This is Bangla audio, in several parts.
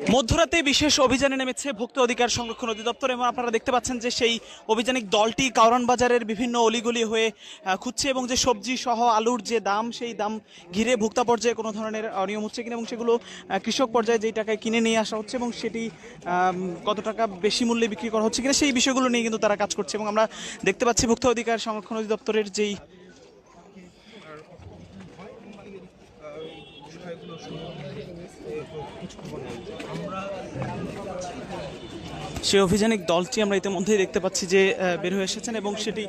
মধ্যরাতে বিশেষ অভিযানে নেমেছে ভোক্তা অধিকার সংরক্ষণ অধিদপ্তর এবং আপনারা দেখতে পাচ্ছেন যে সেই অভিযানিক দলটি কাউরান বাজারের বিভিন্ন অলিগলি হয়ে খুঁজছে এবং যে সবজি সহ আলুর যে দাম, সেই দাম ঘিরে ভোক্তা পর্যায়ে কোনো ধরনের অনিয়ম হচ্ছে কিনা এবং সেগুলো কৃষক পর্যায়ে যেই টাকায় কিনে নিয়ে আসা হচ্ছে এবং সেটি কত টাকা বেশি মূল্যে বিক্রি করা হচ্ছে কিনা সেই বিষয়গুলো নিয়ে কিন্তু তারা কাজ করছে এবং আমরা দেখতে পাচ্ছি ভোক্তা অধিকার সংরক্ষণ অধিদপ্তরের যেই সেই অভিযানিক দলটি আমরা ইতিমধ্যেই দেখতে পাচ্ছি যে বের হয়ে এসেছেন এবং সেটি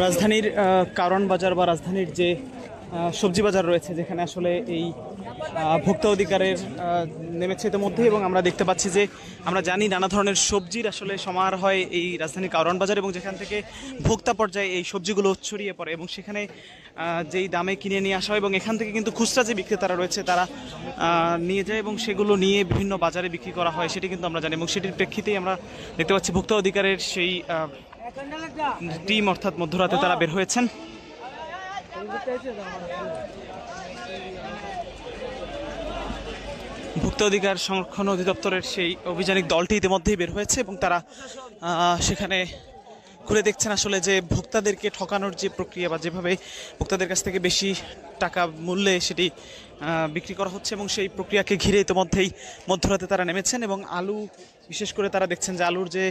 রাজধানীর কারণ বাজার বা রাজধানীর যে সবজি বাজার রয়েছে যেখানে আসলে এই ভোক্তা অধিকারের নেমেছে ইতিমধ্যে এবং আমরা দেখতে পাচ্ছি যে আমরা জানি নানা ধরনের সবজির আসলে সমাহার হয় এই রাজধানীর কারণ বাজার এবং যেখান থেকে ভোক্তা পর্যায়ে এই সবজিগুলো ছড়িয়ে পড়ে এবং সেখানে যেই দামে কিনে নিয়ে আসা হয় এবং এখান থেকে কিন্তু খুচরা যে বিক্রেতারা রয়েছে তারা নিয়ে যায় এবং সেগুলো নিয়ে বিভিন্ন বাজারে বিক্রি করা হয় সেটি কিন্তু আমরা জানি এবং সেটির প্রেক্ষিতেই আমরা দেখতে পাচ্ছি ভোক্তা অধিকারের সেই টিম অর্থাৎ মধ্যরাতে তারা বের হয়েছেন। ভোক্তা অধিকার সংরক্ষণ অধিদপ্তরের সেই অভিযানিক দলটি ইতিমধ্যেই বের হয়েছে এবং তারা সেখানে ঘুরে দেখছেন আসলে যে ভোক্তাদেরকে ঠকানোর যে প্রক্রিয়া বা যেভাবে ভোক্তাদের কাছ থেকে বেশি টাকা মূল্যে সেটি বিক্রি করা হচ্ছে এবং সেই প্রক্রিয়াকে ঘিরে ইতিমধ্যেই মধ্যরাতে তারা নেমেছেন এবং আলু, বিশেষ করে তারা দেখছেন যে আলুর যে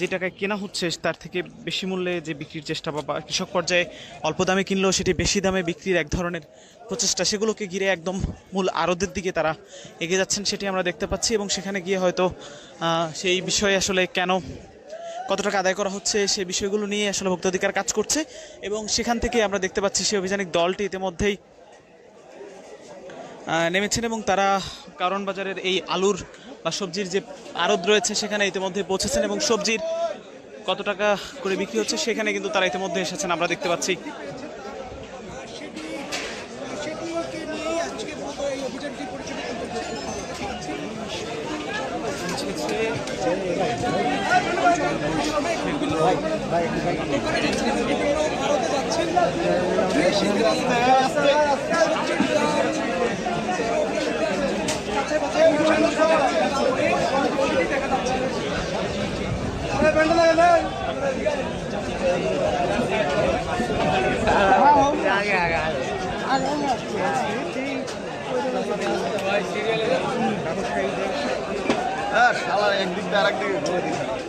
যে টাকায় কেনা হচ্ছে তার থেকে বেশি মূল্যে যে বিক্রির চেষ্টা বা কৃষক পর্যায়ে অল্প দামে কিনলেও সেটি বেশি দামে বিক্রির এক ধরনের প্রচেষ্টা, সেগুলোকে ঘিরে একদম মূল আরদের দিকে তারা এগিয়ে যাচ্ছেন, সেটি আমরা দেখতে পাচ্ছি এবং সেখানে গিয়ে হয়তো সেই বিষয়ে আসলে কেন কত টাকা আদায় করা হচ্ছে, সে বিষয়গুলো নিয়ে আসলে ভোক্তাধিকার কাজ করছে এবং সেখান থেকে আমরা দেখতে পাচ্ছি সেই অভিযানিক দলটি ইতিমধ্যেই নেমেছেন এবং তারা কারণ বাজারের এই আলুর বা সবজির যে আড়ত রয়েছে সেখানে ইতিমধ্যে পৌঁছেছেন এবং সবজির কত টাকা করে বিক্রি হচ্ছে সেখানে কিন্তু তারা ইতিমধ্যে এসেছেন। আমরা দেখতে পাচ্ছি সেগুলোকে নিয়েই আজকে মূলত এই অভিযানটি পরিচালিত হচ্ছে দোকানে যাচ্ছেন এবং বিভিন্ন ভারতে যাচ্ছেন হ্যাঁ শালা একদিক দিয়ে আরেক ঘুরে দিচ্ছে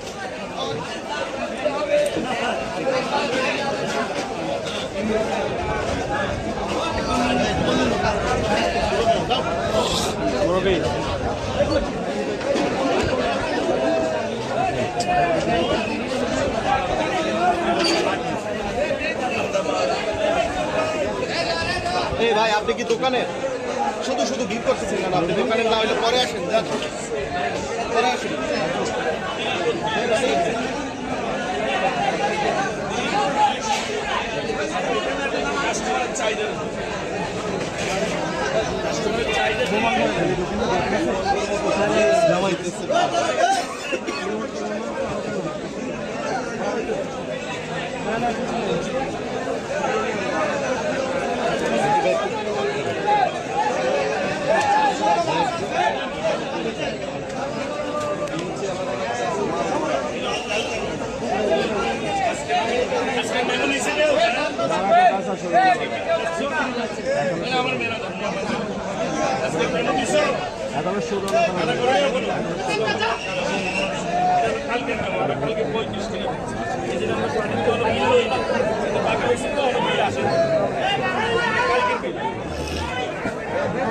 ভাই, আপনি কি দোকানে? শুধু শুধু ভিড় করতেছেন কেন? আপনি দোকানে না হলে পরে আসেন পরে আসেন। Zeiten.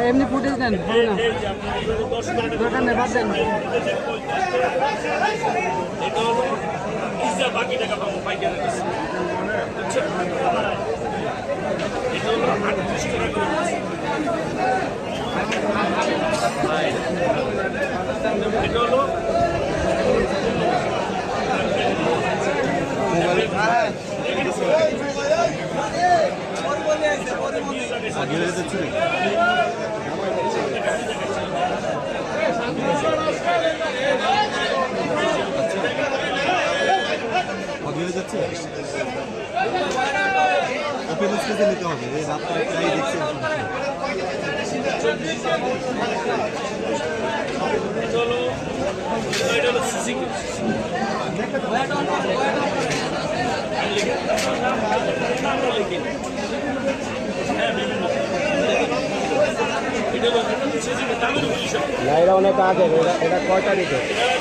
এমনি ফুটেজ নেন হবে না। দরকার নেই বাদ দেন। বাকি টাকা পাবো যাচ্ছে ওপেন স্পেসে নিতে হবে রাত্রে প্রায় দেখছি না এটা অনেক আগে এটা কয়টা কয়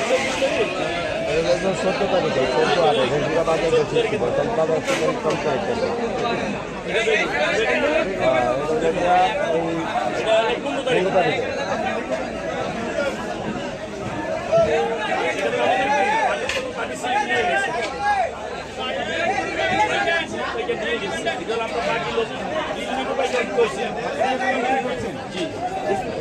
তো চোদ্দ তারিখে চোদ্দ আগে ঘণ্টা বাজে বেশি ছিল তখন তারিখে হ্যাঁ এটা এই পনেরো তারিখে এটা দিব।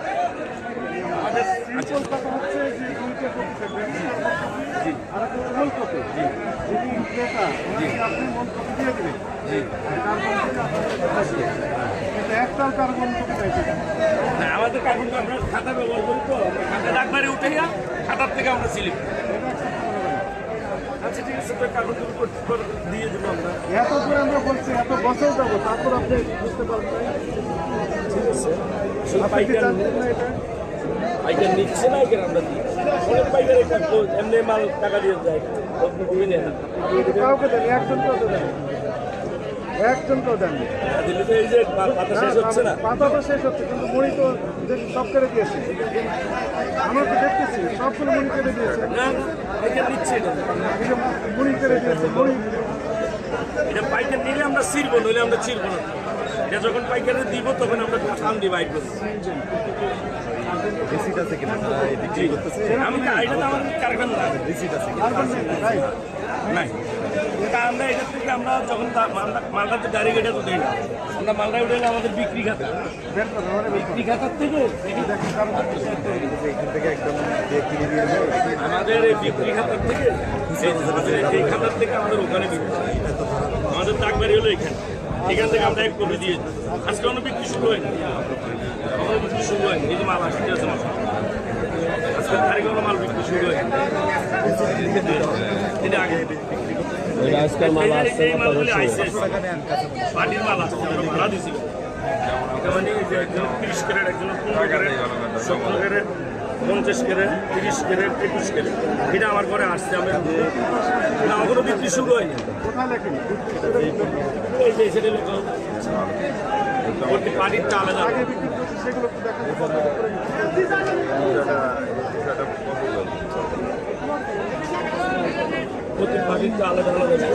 কথা হচ্ছে যে দুইটা জি আর একটা মূল কপি জি যিনি ক্রেতা আপনি মূল কপি দিয়ে দিবেন জি কার্বন। এটা একটাও কার্বন কপি চাইছে আমাদের কাগজটা আমরা খাতা ব্যবহার করি তো খাতা ডাকবারে উঠে গিয়া খাতার থেকে আমরা সিলিপ আচ্ছা ঠিক আছে করে দিয়ে দেবো আমরা এত করে আমরা বলছি এত বছর যাব তারপর আপনি বুঝতে পারবেন না। শুধু আপনি কি পাইকার নিচ্ছে না এখানে আমরা দিই। অনেক পাইকার এমনি মাল টাকা দিয়ে যায় কাউকে দেন একজনকেও তো দেন। একজনকেও দেন দিল্লি এই যে পাতা শেষ হচ্ছে না। পাতা তো শেষ হচ্ছে কিন্তু মুড়ি তো সব দিয়েছে। আমরা তো দেখতেছি সবগুলো মুড়ি কেটে দিয়েছে। না পাইকার নিচ্ছে মুড়ি কেটে দিয়েছে মুড়ি। এটা পাইকার নিলে আমরা ছিড়বো নইলে আমরা ছিড়বো না। এটা যখন পাইকারে দিব তখন আমরা খান দিই বাইক রিসিট আছে কিনা? বিক্রি করতেছে। আমি এটা তো আমার কারখানা না। রিসিট আছে নাই। এটা আমরা এটা থেকে আমরা যখন তা- মালটা মালটা তো গাড়ি গাড়ি তো দিই না। আমরা মালটা উঠে আমাদের বিক্রি খাতা। বিক্রি খাতার থেকে এখান একদম আমাদের এই বিক্রি খাতার থেকে এই খাতার থেকে আমাদের ওখানে বিক্রি। আমাদের ডাকবাড়ি হলো এখানে। এখান থেকে আমরা এক কপি দিয়ে দিই। আজকে অন্য বিক্রি শুরু হয়নি। এখনও বিক্রি শুরু হয়নি। এই যে মাল আসতে আছে মাল আজকে তারিখে কোনো মাল বিক্রি শুরু হয়নি। এটা আগে এটা আজকাল মাল আসছে এই না মালগুলি তবে আইসে পার্টির মাল আসছে আমরা ভাড়া দিছি এটা মানে একজন তিরিশ ক্যারেট একজন পনেরো ক্যারেট সতেরো ক্যারেট পঞ্চাশ ক্যারেট, তিরিশ ক্যারেট একুশ ক্যারেট। এটা আমার ঘরে আসছে আমি না এখনও বিক্রি শুরু হয়নি। পার্টিরটা আলাদা। প্রতি পার্টিরটা আলাদা আলাদা।